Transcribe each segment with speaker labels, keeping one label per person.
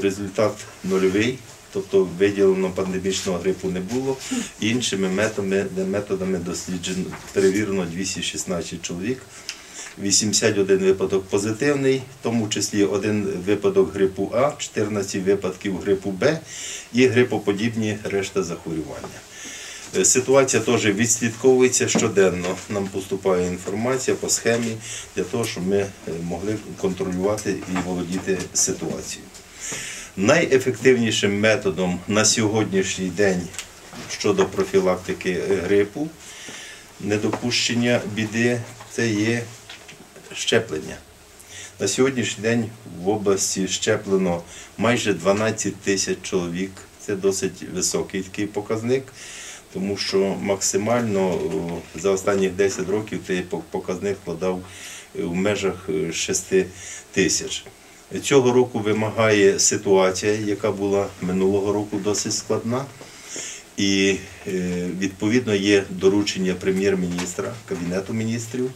Speaker 1: результат нульовий, тобто виділено пандемічного грипу не було. Іншими методами, методами досліджено, перевірено 216 чоловік. 81 випадок позитивний, в тому числі один випадок грипу А, 14 випадків грипу Б і грипоподібні решта захворювання. Е, Ситуація теж відслідковується щоденно. Нам поступає інформація по схемі для того, щоб ми е, могли контролювати і володіти ситуацією. Найефективнішим методом на сьогоднішній день щодо профілактики е, грипу, недопущення біди, це є щеплення. На сьогоднішній день в області щеплено майже 12 тисяч чоловік. Це досить високий такий показник, тому що максимально за останні 10 років цей показник складав е, в межах е, 6 тисяч. Цього року вимагає ситуація, яка була минулого року досить складна. І е, відповідно є доручення прем'єр-міністра, Кабінету міністрів,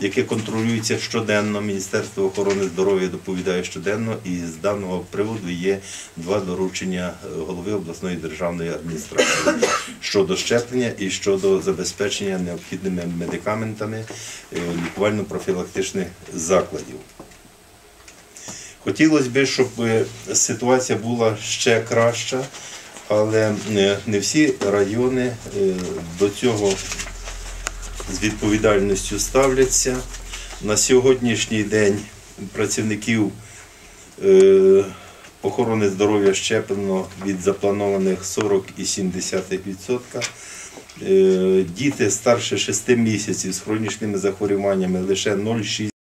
Speaker 1: яке контролюється щоденно. Міністерство охорони здоров'я доповідає щоденно, і з даного приводу є два доручення е, голови обласної державної адміністрації щодо щеплення і щодо забезпечення необхідними медикаментами е, лікувально-профілактичних закладів. Хотілося б, щоб е, ситуація була ще краща, але е, не всі райони е, до цього з відповідальністю ставляться. На сьогоднішній день працівників охорони здоров'я щеплено від запланованих 40,7%. Е, Діти старше 6 місяців з хронічними захворюваннями лише 0,6%.